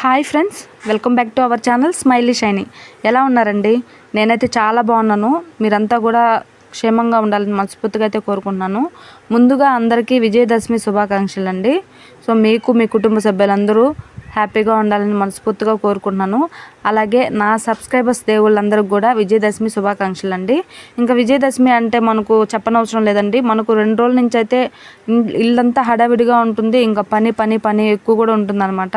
Hi friends welcome back to our channel smiley shiny. ఎలా ఉన్నారండి? నేనైతే చాలా బాగున్నాను. మీరంతా కూడా క్షేమంగా ఉండాలని మనస్ఫూర్తిగా అయితే కోరుకుంటున్నాను. ముందుగా అందరికీ విజయదశమి శుభాకాంక్షలు అండి సో మీకు మీ కుటుంబ సభ్యులందరూ హ్యాపీగా ఉండాలని మనస్ఫూర్తిగా కోరుకుంటున్నాను. అలాగే నా సబ్స్క్రైబర్స్ దేవుళ్ళందరికీ కూడా విజయదశమి శుభాకాంక్షలు అండి ఇంకా విజయదశమి అంటే మనకు చెప్పనవసరం లేదండి. మనకు రెండు రోజుల నుంచి అయితే ఇల్లంతా హడావిడిగా ఉంటుంది. ఇంకా పని పని పని ఎక్కువ కూడా ఉంటుందన్నమాట.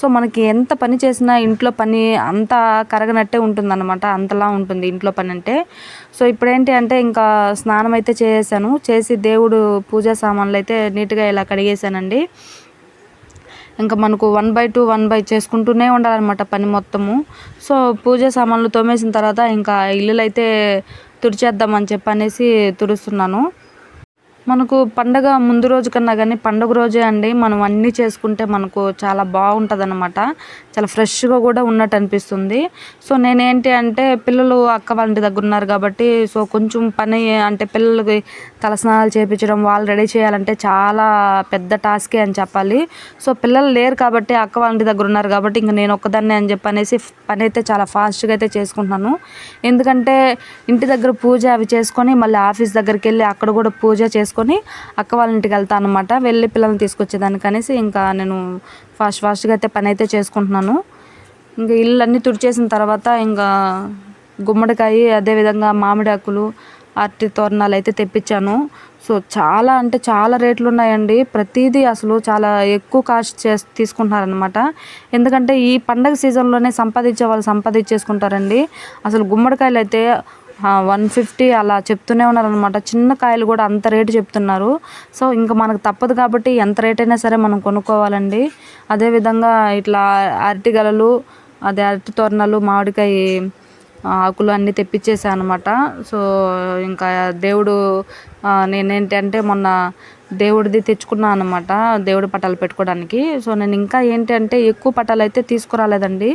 సో మనకి ఎంత పని చేసినా ఇంట్లో పని అంతా కరగనట్టే ఉంటుందన్నమాట. అంతలా ఉంటుంది ఇంట్లో పని అంటే. సో ఇప్పుడేంటి అంటే ఇంకా స్నానం అయితే చేసేసాను. చేసి దేవుడు పూజా సామాన్లు అయితే నీట్గా ఇలా కడిగేసానండి ఇంకా మనకు one by two one by చేసుకుంటూనే ఉండాలన్నమాట పని మొత్తము. సో పూజ సామాన్లు తోమేసిన తర్వాత ఇంకా ఇల్లులైతే తుడిచేద్దామని చెప్పి అనేసి తుడుస్తున్నాను. మనకు పండగ ముందు రోజు కన్నా కానీ పండుగ రోజే అండి. మనం అన్నీ చేసుకుంటే మనకు చాలా బాగుంటుంది అనమాట చాలా ఫ్రెష్గా కూడా ఉన్నట్టు అనిపిస్తుంది. సో నేనేంటి అంటే పిల్లలు అక్క వాళ్ళ ఇంటి దగ్గర ఉన్నారు కాబట్టి సో కొంచెం పని అంటే పిల్లలకి తలస్నానాలు చేయించడం వాళ్ళు రెడీ చేయాలంటే చాలా పెద్ద టాస్కే అని చెప్పాలి. సో పిల్లలు లేరు కాబట్టి అక్క వాళ్ళ ఇంటి దగ్గర ఉన్నారు కాబట్టి ఇంకా నేను ఒక్కదాన్నే అని చెప్పి అనేసి పని అయితే చాలా ఫాస్ట్గా అయితే చేసుకుంటున్నాను. ఎందుకంటే ఇంటి దగ్గర పూజ అవి చేసుకొని మళ్ళీ ఆఫీస్ దగ్గరికి వెళ్ళి అక్కడ కూడా పూజ చేసుకుంటాను అక్క వాళ్ళ ఇంటికి వెళ్తాను అనమాట వెళ్ళి పిల్లల్ని తీసుకొచ్చేదానికి అనేసి ఇంకా నేను ఫాస్ట్ ఫాస్ట్గా అయితే పని అయితే చేసుకుంటున్నాను. ఇంకా ఇల్లు అన్నీ తుడిచేసిన తర్వాత ఇంకా గుమ్మడికాయ అదేవిధంగా మామిడి ఆకులు అరటి తోరణాలు అయితే తెప్పించాను. సో చాలా అంటే చాలా రేట్లు ఉన్నాయండి. ప్రతిదీ అసలు చాలా ఎక్కువ కాస్ట్ చే తీసుకుంటున్నారనమాట ఎందుకంటే ఈ పండగ సీజన్లోనే సంపాదించే వాళ్ళు సంపాదించేసుకుంటారండి. అసలు గుమ్మడికాయలు అయితే వన్ ఫిఫ్టీ అలా చెప్తూనే ఉన్నారనమాట చిన్న కాయలు కూడా అంత రేటు చెప్తున్నారు. సో ఇంకా మనకు తప్పదు కాబట్టి ఎంత రేట్ అయినా సరే మనం కొనుక్కోవాలండి. అదేవిధంగా ఇట్లా అరటి గలలు అదే అరటి తోరణాలు మామిడికాయ ఆకులు అన్నీ తెప్పించేసాను అనమాట సో ఇంకా దేవుడు నేనేంటంటే మొన్న దేవుడిది తెచ్చుకున్నాను అనమాట దేవుడి పటాలు పెట్టుకోవడానికి సో నేను ఇంకా ఏంటి అంటే ఎక్కువ పటాలు అయితే తీసుకురాలేదండి.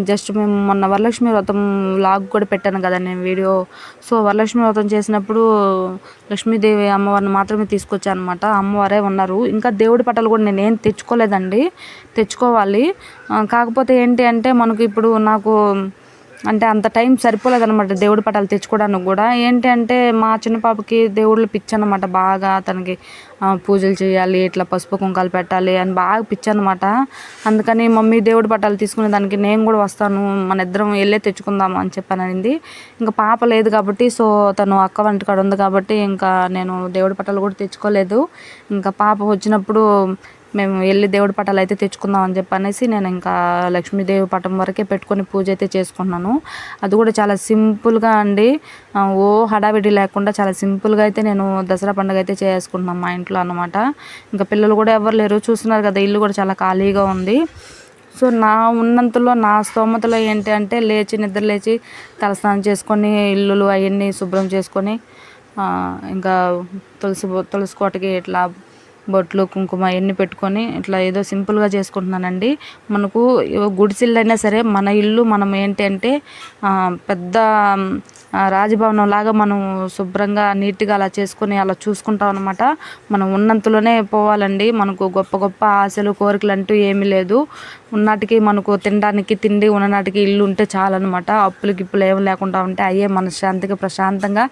జస్ట్ మేము మొన్న వరలక్ష్మి వ్రతం లాగ్ కూడా పెట్టాను కదా నేను వీడియో. సో వరలక్ష్మి వ్రతం చేసినప్పుడు లక్ష్మీదేవి అమ్మవారిని మాత్రమే తీసుకొచ్చాను అనమాట అమ్మవారే ఉన్నారు. ఇంకా దేవుడి పటాలు కూడా నేను ఏం తెచ్చుకోలేదండి. తెచ్చుకోవాలి. కాకపోతే ఏంటి అంటే మనకు ఇప్పుడు నాకు అంటే అంత టైం సరిపోలేదు అనమాట దేవుడి పటాలు తెచ్చుకోవడానికి కూడా. ఏంటి అంటే మా చిన్న పాపకి దేవుళ్ళు పిచ్చి అనమాట బాగా తనకి పూజలు చేయాలి ఇట్లా పసుపు కుంకాలు పెట్టాలి అని బాగా పిచ్చి అనమాట అందుకని మమ్మీ దేవుడి పటాలు తీసుకునే దానికి నేను కూడా వస్తాను మన ఇద్దరం వెళ్ళే తెచ్చుకుందాం అని చెప్పాను అనింది ఇంకా పాప లేదు కాబట్టి సో తను అక్క వంటి కాడ ఉంది కాబట్టి ఇంకా నేను దేవుడి పటాలు కూడా తెచ్చుకోలేదు. ఇంకా పాప వచ్చినప్పుడు మేము వెళ్ళి దేవుడి పటాలు అయితే తెచ్చుకుందాం అని చెప్పనేసి నేను ఇంకా లక్ష్మీదేవి పటం వరకే పెట్టుకొని పూజ అయితే చేసుకున్నాను అది కూడా చాలా సింపుల్గా అండి. ఓ హడావిడి లేకుండా చాలా సింపుల్గా అయితే నేను దసరా పండుగ అయితే చేసుకుంటున్నాను మా ఇంట్లో అనమాట ఇంకా పిల్లలు కూడా ఎవరు లేరు చూస్తున్నారు కదా ఇల్లు కూడా చాలా ఖాళీగా ఉంది. సో నా ఉన్నంతలో నా స్తోమతలో ఏంటి అంటే లేచి నిద్ర లేచి తలస్నానం చేసుకొని ఇల్లులు అవన్నీ శుభ్రం చేసుకొని ఇంకా తులసి తులసి కోటకి ఇట్లా బొట్లు కుంకుమ ఇవన్నీ పెట్టుకొని ఇట్లా ఏదో సింపుల్గా చేసుకుంటున్నానండి. మనకు ఏవో అయినా సరే మన ఇల్లు మనం ఏంటి అంటే పెద్ద రాజభవనం లాగా మనం శుభ్రంగా నీట్గా అలా చేసుకొని అలా చూసుకుంటాం అనమాట మనం ఉన్నంతలోనే పోవాలండి. మనకు గొప్ప గొప్ప ఆశలు కోరికలు అంటూ ఏమీ లేదు. ఉన్నటికి మనకు తినడానికి తిండి ఉన్ననాటికి ఇల్లు ఉంటే చాలన్నమాట. అప్పులు గిప్పులు ఏమి లేకుండా ఉంటే అయ్యే మనశ్శాంతిగా ప్రశాంతంగా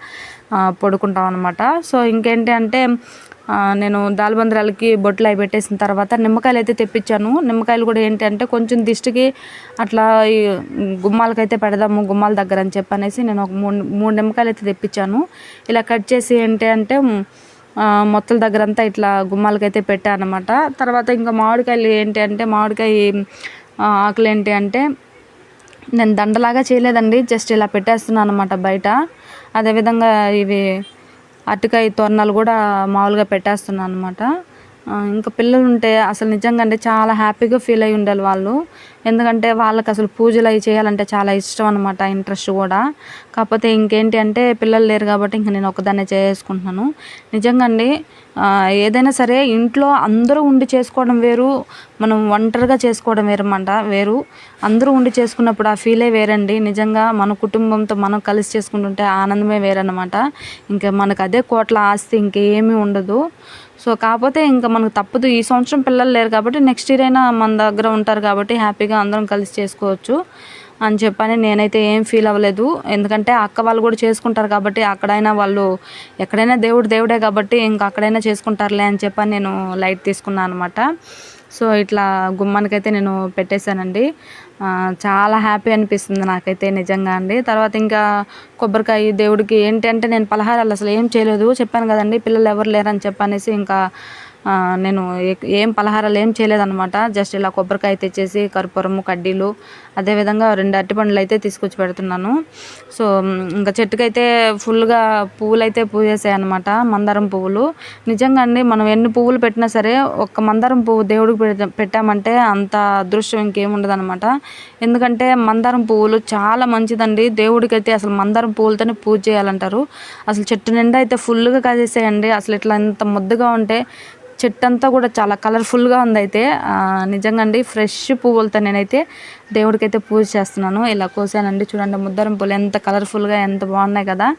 పడుకుంటాం అనమాట సో ఇంకేంటి అంటే నేను దాల్బంద్రాలకి బొట్లు అవి పెట్టేసిన తర్వాత నిమ్మకాయలు అయితే తెప్పించాను. నిమ్మకాయలు కూడా ఏంటంటే కొంచెం దిష్టికి అట్లా ఈ గుమ్మాలకైతే పెడదాము గుమ్మాల దగ్గర అని చెప్పనేసి నేను ఒక మూడు మూడు నిమ్మకాయలు అయితే తెప్పించాను. ఇలా కట్ చేసి ఏంటి అంటే మొత్తల దగ్గర అంతా ఇట్లా గుమ్మాలకైతే పెట్టాను అనమాట తర్వాత ఇంకా మామిడికాయలు ఏంటి అంటే మామిడికాయ ఆకులు ఏంటి అంటే నేను దండలాగా చేయలేదండి. జస్ట్ ఇలా పెట్టేస్తున్నాను అనమాట బయట. అదేవిధంగా ఇవి అటుకాయ తొరణాలు కూడా మామూలుగా పెట్టేస్తున్నాను అనమాట ఇంకా పిల్లలు ఉంటే అసలు నిజంగా అంటే చాలా హ్యాపీగా ఫీల్ అయి ఉండాలి వాళ్ళు. ఎందుకంటే వాళ్ళకి అసలు పూజలు అవి చేయాలంటే చాలా ఇష్టం అనమాట ఇంట్రెస్ట్ కూడా. కాకపోతే ఇంకేంటి అంటే పిల్లలు లేరు కాబట్టి ఇంక నేను ఒకదాన్నే చేసుకుంటున్నాను. నిజంగా అండి ఏదైనా సరే ఇంట్లో అందరూ ఉండి చేసుకోవడం వేరు మనం ఒంటరిగా చేసుకోవడం వేరమంట వేరు. అందరూ ఉండి చేసుకున్నప్పుడు ఆ ఫీలే వేరండి. నిజంగా మన కుటుంబంతో మనం కలిసి చేసుకుంటుంటే ఆనందమే వేరన్నమాట. ఇంకా మనకు అదే కోట్ల ఆస్తి ఇంకేమీ ఉండదు. సో కాకపోతే ఇంకా మనకు తప్పదు. ఈ సంవత్సరం పిల్లలు లేరు కాబట్టి నెక్స్ట్ ఇయర్ అయినా మన దగ్గర ఉంటారు కాబట్టి హ్యాపీగా అందరం కలిసి చేసుకోవచ్చు. అని చెప్పని నేనైతే ఏం ఫీల్ అవ్వలేదు. ఎందుకంటే అక్క వాళ్ళు కూడా చేసుకుంటారు కాబట్టి అక్కడైనా వాళ్ళు ఎక్కడైనా దేవుడు దేవుడే కాబట్టి ఇంకా అక్కడైనా చేసుకుంటారులే అని చెప్పని నేను లైట్ తీసుకున్నాను అనమాట సో ఇట్లా గుమ్మానికైతే నేను పెట్టేశానండి. చాలా హ్యాపీ అనిపిస్తుంది నాకైతే నిజంగా అండి. తర్వాత ఇంకా కొబ్బరికాయ దేవుడికి ఏంటి అంటే నేను పలహారాలు అసలు ఏం చేయలేదు. చెప్పాను కదండి పిల్లలు ఎవరు లేరని చెప్పనేసి ఇంకా నేను ఏం పలహారాలు ఏం చేయలేదన్నమాట. జస్ట్ ఇలా కొబ్బరికాయ తెచ్చేసి కర్పూరము కడ్డీలు అదేవిధంగా రెండు అరటిపండ్లు అయితే తీసుకొచ్చి పెడుతున్నాను. సో ఇంకా చెట్టుకైతే ఫుల్గా పువ్వులు అయితే పూజేసాయి అనమాట మందారం పువ్వులు. నిజంగా అండి మనం ఎన్ని పువ్వులు పెట్టినా సరే ఒక్క మందారం పువ్వు దేవుడికి పెట్టామంటే అంత అదృష్టం ఇంకేం అనమాట ఎందుకంటే మందారం పువ్వులు చాలా మంచిదండి. దేవుడికి అయితే అసలు మందారం పువ్వులతోనే పూజ చేయాలంటారు. అసలు చెట్టు నిండా అయితే ఫుల్గా కాసేసాయండి అసలు ఇట్లా ఇంత ముద్దగా ఉంటే చెట్టు అంతా కూడా చాలా కలర్ఫుల్గా ఉంది అయితే నిజంగా అండి ఫ్రెష్ పువ్వులతో నేనైతే దేవుడికైతే పూజ చేస్తున్నాను. ఇలా కోసానండి. చూడండి ముద్దరం పూలు ఎంత కలర్ఫుల్గా ఎంత బాగున్నాయి కదా.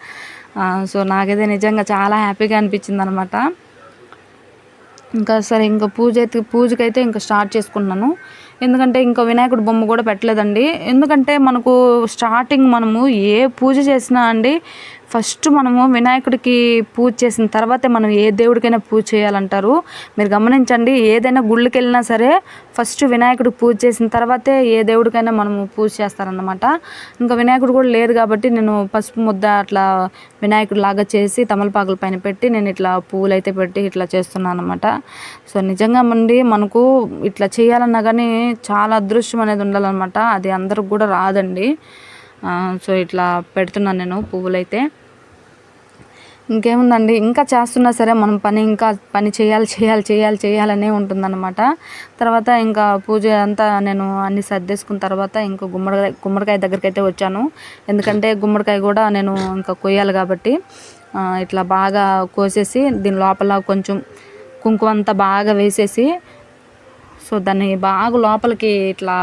సో నాకైతే నిజంగా చాలా హ్యాపీగా అనిపించింది అనమాట ఇంకా సరే ఇంకా పూజ అయితే పూజకైతే ఇంకా స్టార్ట్ చేసుకున్నాను ఎందుకంటే ఇంకా వినాయకుడు బొమ్మ కూడా పెట్టలేదండి. ఎందుకంటే మనకు స్టార్టింగ్ మనము ఏ పూజ చేసినా అండి ఫస్ట్ మనము వినాయకుడికి పూజ చేసిన తర్వాతే మనం ఏ దేవుడికైనా పూజ చేయాలంటారు. మీరు గమనించండి ఏదైనా గుళ్ళకి వెళ్ళినా సరే ఫస్ట్ వినాయకుడికి పూజ చేసిన తర్వాతే ఏ దేవుడికైనా మనము పూజ చేస్తారన్నమాట. ఇంకా వినాయకుడు కూడా లేరు కాబట్టి నేను పసుపు ముద్ద అట్లా వినాయకుడు లాగా చేసి తమలపాకుల పైన పెట్టి నేను ఇట్లా పువ్వులు అయితే పెట్టి ఇట్లా చేస్తున్నాను అనమాట సో నిజంగా మండి మనకు ఇట్లా చేయాలన్నా కానీ చాలా అదృష్టం అనేది ఉండాలన్నమాట. అది అందరికి కూడా రాదండి. సో ఇట్లా పెడుతున్నాను నేను పువ్వులైతే ఇంకేముందండి? ఇంకా చేస్తున్నా సరే మనం పని ఇంకా పని చేయాలి చేయాలి చేయాలి చేయాలనే ఉంటుందన్నమాట. తర్వాత ఇంకా పూజ అంతా నేను అన్ని సర్దేసుకున్న తర్వాత ఇంకా గుమ్మడికాయ గుమ్మడికాయ దగ్గరికి అయితే వచ్చాను. ఎందుకంటే గుమ్మడికాయ కూడా నేను ఇంకా కొయ్యాలి కాబట్టి ఇట్లా బాగా కోసేసి దీని లోపల కొంచెం కుంకుమ అంతా బాగా వేసేసి సో దాన్ని బాగా లోపలికి ఇట్లా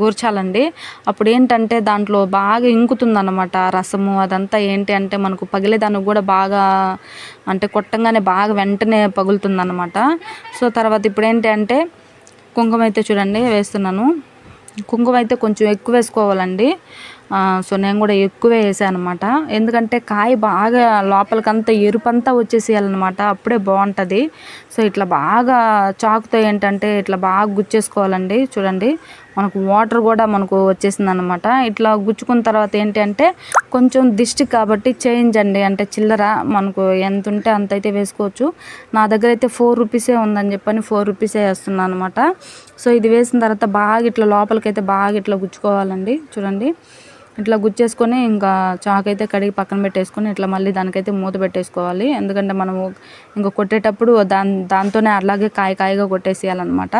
గూర్చాలండి. అప్పుడు ఏంటంటే దాంట్లో బాగా ఇంకుతుంది అనమాట రసము అదంతా ఏంటి అంటే మనకు పగిలేదానికి కూడా బాగా అంటే కొట్టంగానే బాగా వెంటనే పగులుతుంది అనమాట సో తర్వాత ఇప్పుడు ఏంటి అంటే కుంకుమ అయితే చూడండి వేస్తున్నాను. కుంకుమ అయితే కొంచెం ఎక్కువ వేసుకోవాలండి. సో నేను కూడా ఎక్కువే వేసాను అనమాట ఎందుకంటే కాయ బాగా లోపలికంతా ఎరుపంతా వచ్చేసేయాలన్నమాట. అప్పుడే బాగుంటుంది. సో ఇట్లా బాగా చాకుతో ఏంటంటే ఇట్లా బాగా గుచ్చేసుకోవాలండి. చూడండి మనకు వాటర్ కూడా మనకు వచ్చేసింది అనమాట ఇట్లా గుచ్చుకున్న తర్వాత ఏంటి అంటే కొంచెం దిష్టి కాబట్టి చేంజ్ అండి. అంటే చిల్లర మనకు ఎంత ఉంటే అంత అయితే వేసుకోవచ్చు. నా దగ్గర అయితే ఫోర్ రూపీసే ఉందని చెప్పని ఫోర్ రూపీసే వేస్తున్నాను అనమాట సో ఇది వేసిన తర్వాత బాగా ఇట్లా లోపలికైతే బాగా ఇట్లా గుచ్చుకోవాలండి. చూడండి. ఇట్లా గుచ్చేసుకొని ఇంకా చాక్ అయితే కడిగి పక్కన పెట్టేసుకొని ఇట్లా మళ్ళీ దానికైతే మూత పెట్టేసుకోవాలి. ఎందుకంటే మనము ఇంకా కొట్టేటప్పుడు దాని దాంతోనే అలాగే కాయ కాయగా కొట్టేసేయాలన్నమాట.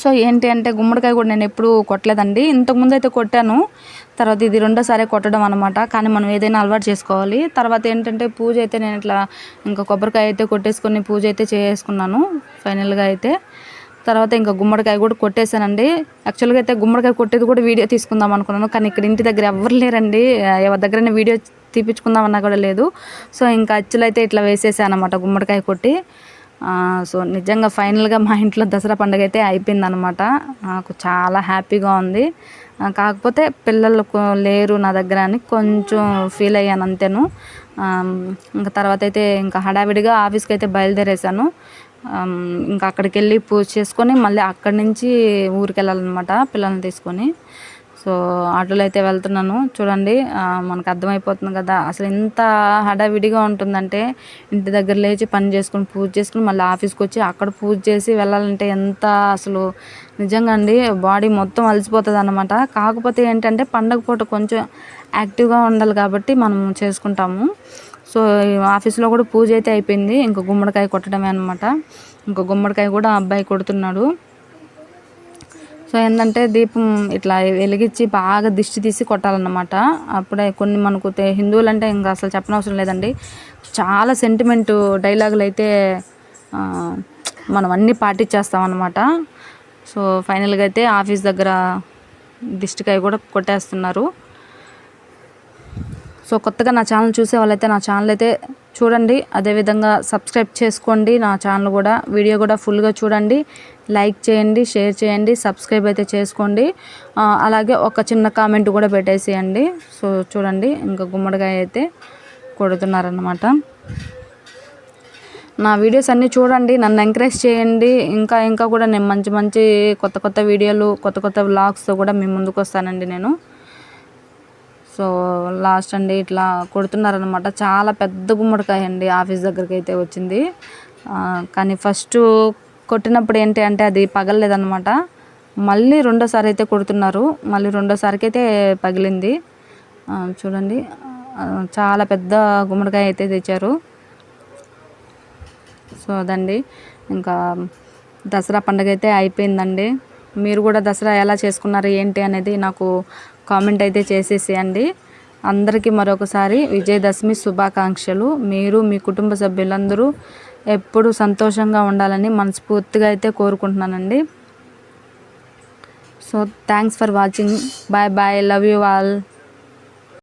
సో ఏంటి అంటే గుమ్మడికాయ కూడా నేను ఎప్పుడు కొట్టలేదండి. ఇంతకుముందు అయితే కొట్టాను. తర్వాత ఇది రెండోసారి కొట్టడం అనమాట కానీ మనం ఏదైనా అలవాటు చేసుకోవాలి. తర్వాత ఏంటంటే పూజ అయితే నేను ఇట్లా ఇంకా కొబ్బరికాయ అయితే కొట్టేసుకొని పూజ అయితే చేసుకున్నాను. ఫైనల్గా అయితే తర్వాత ఇంకా గుమ్మడికాయ కూడా కొట్టేశానండి. యాక్చువల్గా అయితే గుమ్మడికాయ కొట్టేది కూడా వీడియో తీసుకుందాం అనుకున్నాను. కానీ ఇక్కడ ఇంటి దగ్గర ఎవరు లేరండి. ఎవరి దగ్గరైనా వీడియో తీపించుకుందామన్నా కూడా లేదు. సో ఇంకా అచ్చులు అయితే ఇట్లా వేసేసాను అనమాట గుమ్మడికాయ కొట్టి. సో నిజంగా ఫైనల్గా మా ఇంట్లో దసరా పండుగ అయితే అయిపోయిందనమాట నాకు చాలా హ్యాపీగా ఉంది. కాకపోతే పిల్లలు లేరు నా దగ్గర అని కొంచెం ఫీల్ అయ్యాను అంతేను. ఇంకా తర్వాత అయితే ఇంకా హడావిడిగా ఆఫీస్కి అయితే బయలుదేరేసాను ఇంకా అక్కడికి వెళ్ళి పూజ చేసుకొని మళ్ళీ అక్కడి నుంచి ఊరికి వెళ్ళాలన్నమాట పిల్లల్ని తీసుకొని. సో ఆటోలో అయితే వెళ్తున్నాను. చూడండి మనకు అర్థమైపోతుంది కదా. అసలు ఎంత హడావిడిగా ఉంటుందంటే ఇంటి దగ్గర లేచి పని చేసుకుని పూజ చేసుకుని మళ్ళీ ఆఫీస్కి వచ్చి అక్కడ పూజ చేసి వెళ్ళాలంటే ఎంత అసలు నిజంగా అండి బాడీ మొత్తం అలసిపోతుంది అనమాట కాకపోతే ఏంటంటే పండగ పూట కొంచెం యాక్టివ్గా ఉండాలి కాబట్టి మనం చేసుకుంటాము. సో ఆఫీస్లో కూడా పూజ అయితే అయిపోయింది. ఇంకా గుమ్మడికాయ కొట్టడమే అనమాట ఇంకా గుమ్మడికాయ కూడా అబ్బాయి కొడుతున్నాడు. సో ఏంటంటే దీపం ఇట్లా వెలిగించి బాగా దిష్టి తీసి కొట్టాలన్నమాట. అప్పుడే కొన్ని మనకు హిందువులు అంటే ఇంకా అసలు చెప్పనవసరం లేదండి. చాలా సెంటిమెంట్ డైలాగులు అయితే మనం అన్నీ పాటించేస్తామన్నమాట సో ఫైనల్గా అయితే ఆఫీస్ దగ్గర దిష్టికాయ కూడా కొట్టేస్తున్నారు. సో కొత్తగా నా ఛానల్ చూసే వాళ్ళైతే నా ఛానల్ అయితే చూడండి. అదేవిధంగా సబ్స్క్రైబ్ చేసుకోండి. నా ఛానల్ కూడా వీడియో కూడా ఫుల్గా చూడండి. లైక్ చేయండి షేర్ చేయండి సబ్స్క్రైబ్ అయితే చేసుకోండి. అలాగే ఒక చిన్న కామెంట్ కూడా పెట్టేసేయండి. సో చూడండి ఇంకా గుమ్మడికాయ అయితే కొడుతున్నారన్నమాట. నా వీడియోస్ అన్నీ చూడండి నన్ను ఎంకరేజ్ చేయండి. ఇంకా ఇంకా కూడా నేను మంచి మంచి కొత్త కొత్త వీడియోలు కొత్త కొత్త వ్లాగ్స్తో కూడా మీ ముందుకు వస్తానండి నేను. సో లాస్ట్ అండి ఇట్లా కొడుతున్నారనమాట చాలా పెద్ద గుమ్మడికాయ అండి ఆఫీస్ దగ్గరికి అయితే వచ్చింది కానీ ఫస్ట్ కొట్టినప్పుడు ఏంటి అంటే అది పగలలేదనమాట మళ్ళీ రెండోసారి అయితే కొడుతున్నారు. మళ్ళీ రెండోసారికి అయితే పగిలింది చూడండి. చాలా పెద్ద గుమ్మడికాయ అయితే తెచ్చారు. సో అదండి. ఇంకా దసరా పండుగ అయితే అయిపోయిందండి. మీరు కూడా దసరా ఎలా చేసుకున్నారు ఏంటి అనేది నాకు కామెంట్ అయితే చేసేసేయండి. అందరికీ మరొకసారి విజయదశమి శుభాకాంక్షలు. మీరు మీ కుటుంబ సభ్యులందరూ ఎప్పుడు సంతోషంగా ఉండాలని మనస్ఫూర్తిగా అయితే కోరుకుంటున్నానండి. So thanks for watching bye bye love you all